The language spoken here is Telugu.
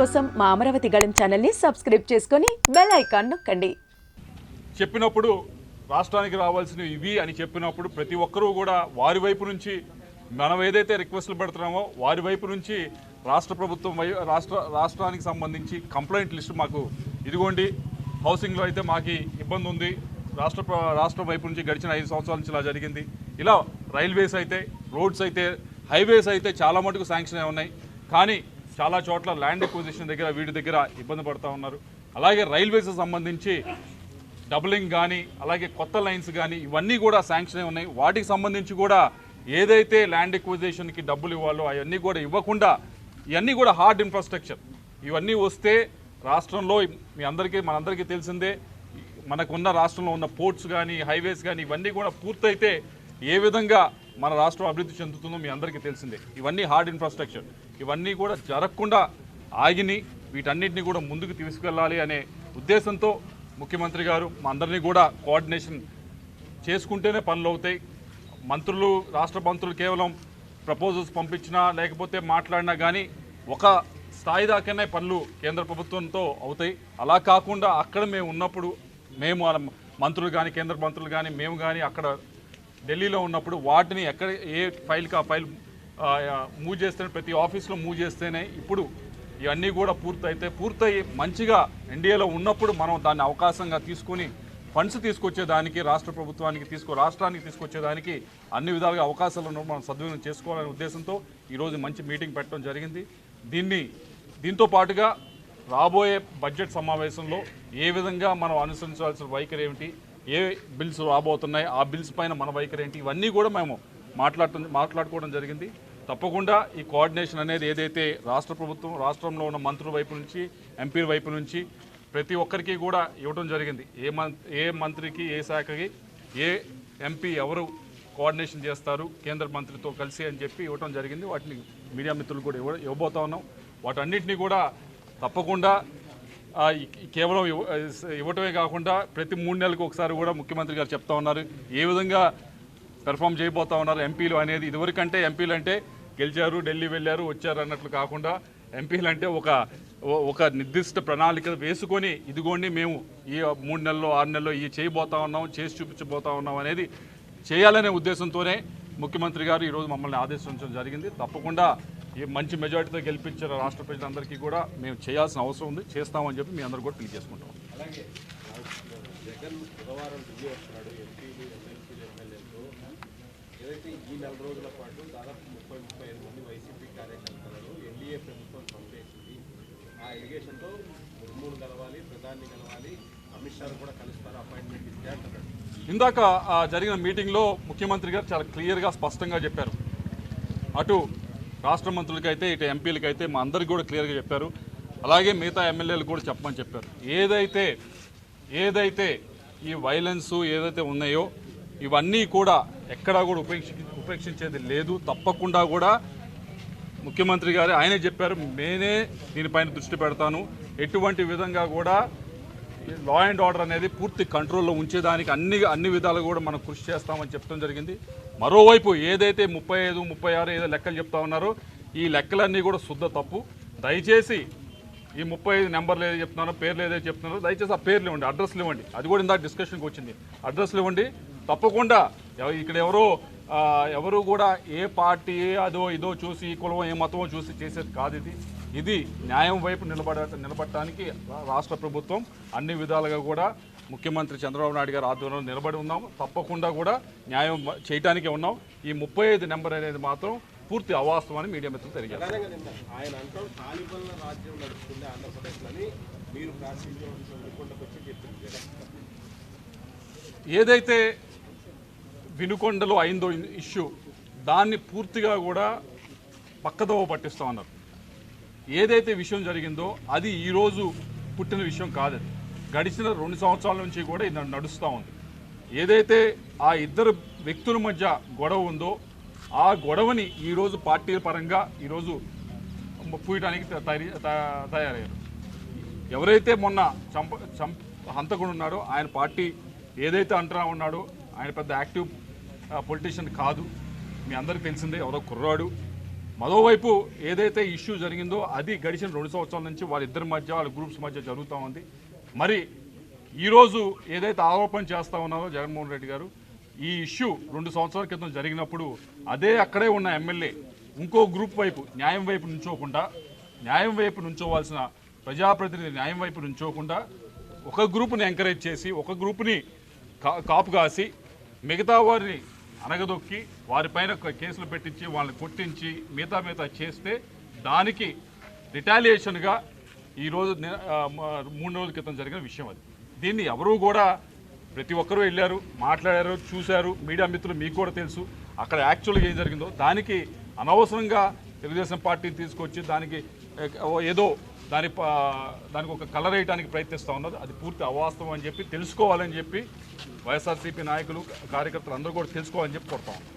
కోసం మా అమరావతి గళం ఛానల్ని సబ్స్క్రైబ్ చేసుకొని బెల్ ఐకాన్ నొక్కండి. చెప్పినప్పుడు రాష్ట్రానికి రావాల్సినవి ఇవి అని చెప్పినప్పుడు ప్రతి ఒక్కరూ కూడా వారి వైపు నుంచి మనం ఏదైతే రిక్వెస్ట్లు పెడుతున్నామో వారి వైపు నుంచి రాష్ట్ర ప్రభుత్వం వై రాష్ట్ర రాష్ట్రానికి సంబంధించి కంప్లైంట్ లిస్ట్ మాకు ఇదిగోండి. హౌసింగ్లో అయితే మాకు ఇబ్బంది ఉంది. రాష్ట్ర రాష్ట్ర రాష్ట్రం వైపు నుంచి గడిచిన ఐదు సంవత్సరాల నుంచి ఇలా జరిగింది. ఇలా రైల్వేస్ అయితే రోడ్స్ అయితే హైవేస్ అయితే చాలా మటుకు శాంక్షన్ అయి ఉన్నాయి. కానీ చాలా చోట్ల ల్యాండ్ ఎక్విజిషన్ దగ్గర వీటి దగ్గర ఇబ్బంది పడుతూ ఉన్నారు. అలాగే రైల్వేస్ సంబంధించి డబులింగ్ కానీ అలాగే కొత్త లైన్స్ కానీ ఇవన్నీ కూడా శాంక్షన్ అయి ఉన్నాయి. వాటికి సంబంధించి కూడా ఏదైతే ల్యాండ్ ఎక్విజిషన్కి డబ్బులు ఇవ్వాలో అవన్నీ కూడా ఇవ్వకుండా ఇవన్నీ కూడా హార్డ్ ఇన్ఫ్రాస్ట్రక్చర్ ఇవన్నీ వస్తే రాష్ట్రంలో మీ అందరికీ మనందరికీ తెలిసిందే మనకున్న రాష్ట్రంలో ఉన్న పోర్ట్స్ కానీ హైవేస్ కానీ ఇవన్నీ కూడా పూర్తయితే ఏ విధంగా మన రాష్ట్రం అభివృద్ధి చెందుతుందో మీ అందరికీ తెలిసిందే. ఇవన్నీ హార్డ్ ఇన్ఫ్రాస్ట్రక్చర్ ఇవన్నీ కూడా జరగకుండా ఆగిని వీటన్నిటిని కూడా ముందుకు తీసుకెళ్ళాలి అనే ఉద్దేశంతో ముఖ్యమంత్రి గారు మా అందరినీ కూడా కోఆర్డినేషన్ చేసుకుంటేనే పనులు అవుతాయి. మంత్రులు రాష్ట్ర మంత్రులు కేవలం ప్రపోజల్స్ పంపించినా లేకపోతే మాట్లాడినా కానీ ఒక స్థాయి దాకానే పనులు కేంద్ర ప్రభుత్వంతో అవుతాయి. అలా కాకుండా అక్కడ మేము ఉన్నప్పుడు మేము మంత్రులు కానీ కేంద్ర మంత్రులు కానీ మేము కానీ అక్కడ ఢిల్లీలో ఉన్నప్పుడు వాటిని ఎక్కడ ఏ ఫైల్కి ఆ ఫైల్ మూవ్ చేస్తేనే ప్రతి ఆఫీస్లో మూవ్ చేస్తేనే ఇప్పుడు ఇవన్నీ కూడా పూర్తయితే పూర్తయి మంచిగా ఎన్డీఏలో ఉన్నప్పుడు మనం దాన్ని అవకాశంగా తీసుకొని ఫండ్స్ తీసుకొచ్చేదానికి రాష్ట్ర ప్రభుత్వానికి తీసుకో రాష్ట్రానికి తీసుకొచ్చేదానికి అన్ని విధాలుగా అవకాశాలను మనం సద్వినియోగం చేసుకోవాలనే ఉద్దేశంతో ఈరోజు మంచి మీటింగ్ పెట్టడం జరిగింది. దీన్ని దీంతో పాటుగా రాబోయే బడ్జెట్ సమావేశంలో ఏ విధంగా మనం అనుసరించాల్సిన వైఖరి ఏమిటి ఏ బిల్స్ రాబోతున్నాయి ఆ బిల్స్ పైన మన వైఖరి ఏంటి ఇవన్నీ కూడా మేము మాట్లాడటం మాట్లాడుకోవడం జరిగింది. తప్పకుండా ఈ కోఆర్డినేషన్ అనేది ఏదైతే రాష్ట్ర ప్రభుత్వం రాష్ట్రంలో ఉన్న మంత్రుల వైపు నుంచి ఎంపీల వైపు నుంచి ప్రతి ఒక్కరికి కూడా ఇవ్వడం జరిగింది. ఏ ఏ మంత్రికి ఏ శాఖకి ఏ ఎంపీ ఎవరు కోఆర్డినేషన్ చేస్తారు కేంద్ర మంత్రితో కలిసి అని చెప్పి ఇవ్వడం జరిగింది. వాటిని మీడియా మిత్రులు కూడా ఇవ్వ ఇవ్వబోతా ఉన్నాం. వాటన్నింటినీ కూడా తప్పకుండా కేవలం ఇవ్వటమే కాకుండా ప్రతి మూడు నెలలకు ఒకసారి కూడా ముఖ్యమంత్రి గారు చెప్తా ఉన్నారు. ఏ విధంగా పెర్ఫామ్ చేయబోతా ఉన్నారు ఎంపీలు అనేది ఇదివరకంటే ఎంపీలు అంటే గెలిచారు ఢిల్లీ వెళ్ళారు వచ్చారు అన్నట్లు కాకుండా ఎంపీలు అంటే ఒక ఒక నిర్దిష్ట ప్రణాళిక వేసుకొని ఇదిగోండి మేము ఈ మూడు నెలల్లో ఆరు నెలల్లో ఈ చేయబోతా ఉన్నాం చేసి చూపించబోతా ఉన్నాం అనేది చేయాలనే ఉద్దేశంతోనే ముఖ్యమంత్రి గారు ఈరోజు మమ్మల్ని ఆదేశించడం జరిగింది. తప్పకుండా ఈ మంచి మెజారిటీతో గెలిపించిన రాష్ట్ర ప్రజలందరికీ కూడా మేము చేయాల్సిన అవసరం ఉంది. చేస్తామని చెప్పి మీ అందరూ కూడా తెలియజేసుకుంటాం అలాగే జగన్ బుధవారం ఢిల్లీ వస్తున్నాడు. ఎంపీలు ఎమ్మెల్సీలు ఎమ్మెల్యేలతో. ఏదైతే ఈ నెల రోజుల పాటు దాదాపు ముప్పై ముప్పై ఐదు మంది వైసీపీ కార్యకర్తలను ఎన్డీఏ ప్రభుత్వం చంపేసింది ఆ ఎలిగేషన్తో ముర్మూను కలవాలి ప్రధాని కలవాలి అమిత్ షాను కూడా కలుస్తారు అపాయింట్మెంట్ ఇస్తే అంటున్నాడు. ఇందాక ఆ, జరిగిన మీటింగ్లో ముఖ్యమంత్రి గారు చాలా క్లియర్గా స్పష్టంగా చెప్పారు. అటు రాష్ట్ర మంత్రులకైతే ఇటు ఎంపీలకైతే మా అందరికి కూడా క్లియర్గా చెప్పారు. అలాగే మిగతా ఎమ్మెల్యేలు కూడా చెప్పమని చెప్పారు. ఏదైతే ఏదైతే ఈ వైలెన్స్ ఏదైతే ఉన్నాయో ఇవన్నీ కూడా ఎక్కడా కూడా ఉపేక్ష ఉపేక్షించేది లేదు. తప్పకుండా కూడా ముఖ్యమంత్రి గారు ఆయనే చెప్పారు. నేనే దీనిపైన దృష్టి పెడతాను. ఎటువంటి విధంగా కూడా లా అండ్ ఆర్డర్ అనేది పూర్తి కంట్రోల్లో ఉంచేదానికి అన్ని అన్ని విధాలు కూడా మనం కృషి చేస్తామని చెప్పడం జరిగింది. మరోవైపు ఏదైతే ముప్పై ఐదు ముప్పై ఆరు ఏదో లెక్కలు చెప్తా ఉన్నారో ఈ లెక్కలన్నీ కూడా శుద్ధ తప్పు. దయచేసి ఈ ముప్పై ఐదు నెంబర్లు ఏదో చెప్తున్నారో పేర్లు ఏదో చెప్తున్నారో దయచేసి ఆ పేర్లు ఇవ్వండి అడ్రస్లు ఇవ్వండి. అది కూడా ఇందాక డిస్కషన్కి వచ్చింది. అడ్రస్లు ఇవ్వండి. తప్పకుండా ఇక్కడ ఎవరో ఎవరు కూడా ఏ పార్టీ అదో ఇదో చూసి ఈ ఏ మతమో చూసి చేసేది కాదు ఇది. ఇది న్యాయం వైపు నిలబడ నిలబడటానికి రాష్ట్ర ప్రభుత్వం అన్ని విధాలుగా కూడా ముఖ్యమంత్రి చంద్రబాబు నాయుడు గారి ఆధ్వర్యంలో నిలబడి ఉన్నాం. తప్పకుండా కూడా న్యాయం చేయటానికే ఉన్నాం. ఈ ముప్పై ఐదు నెంబర్ అనేది మాత్రం పూర్తి అవాస్తవం అని మీడియా మిత్రులు తెలియజేస్తారు ఏదైతే వినుకొండలో అయిందో ఇష్యూ దాన్ని పూర్తిగా కూడా పక్కదోవ పట్టిస్తా ఉన్నారు ఏదైతే విషయం జరిగిందో అది ఈరోజు పుట్టిన విషయం కాదు. గడిచిన రెండు సంవత్సరాల నుంచి కూడా ఇది నడుస్తూ ఉంది. ఏదైతే ఆ ఇద్దరు వ్యక్తుల మధ్య గొడవ ఉందో ఆ గొడవని ఈరోజు పార్టీల పరంగా ఈరోజు పూయటానికి తయారీ తయారయ్యారు. ఎవరైతే మొన్న చంప చంప హంతకుడు ఉన్నాడో ఆయన పార్టీ ఏదైతే అంటున్నా ఉన్నాడో ఆయన పెద్ద యాక్టివ్ పొలిటీషియన్ కాదు. మీ అందరికి తెలిసిందే ఎవరో కుర్రాడు. మరోవైపు ఏదైతే ఇష్యూ జరిగిందో అది గడిచిన రెండు సంవత్సరాల నుంచి వాళ్ళిద్దరి మధ్య వాళ్ళ గ్రూప్స్ మధ్య జరుగుతూ ఉంది. మరి ఈరోజు ఏదైతే ఆరోపణ చేస్తూ ఉన్నారో జగన్మోహన్ రెడ్డి గారు ఈ ఇష్యూ రెండు సంవత్సరాల క్రితం జరిగినప్పుడు అదే అక్కడే ఉన్న ఎమ్మెల్యే ఇంకో గ్రూప్ వైపు న్యాయం వైపు నుంచోకుండా న్యాయం వైపు నుంచోవాల్సిన ప్రజాప్రతినిధి న్యాయం వైపు నుంచోకుండా ఒక గ్రూప్ని ఎంకరేజ్ చేసి ఒక గ్రూప్ని కా- కాపు కాసి మిగతా వారిని అనగదొక్కి వారిపైన ఒక కేసులు పెట్టించి వాళ్ళని కొట్టించి మిగతా మిగతా చేస్తే దానికి రిటాలియేషన్గా ఈరోజు మూడు రోజుల క్రితం జరిగిన విషయం అది. దీన్ని ఎవరూ కూడా ప్రతి ఒక్కరూ వెళ్ళారు మాట్లాడారు చూశారు. మీడియా మిత్రులు మీకు కూడా తెలుసు. అక్కడ యాక్చువల్గా ఏం జరిగిందో దానికి అనవసరంగా తెలుగుదేశం పార్టీని తీసుకొచ్చి దానికి ఏదో దాని దానికి ఒక కలర్ వేయడానికి ప్రయత్నిస్తూ ఉన్నది అది పూర్తి అవాస్తవం అని చెప్పి తెలుసుకోవాలని చెప్పి వైఎస్ఆర్సీపీ నాయకులు కార్యకర్తలు అందరూ కూడా తెలుసుకోవాలని చెప్పి కోరుతాం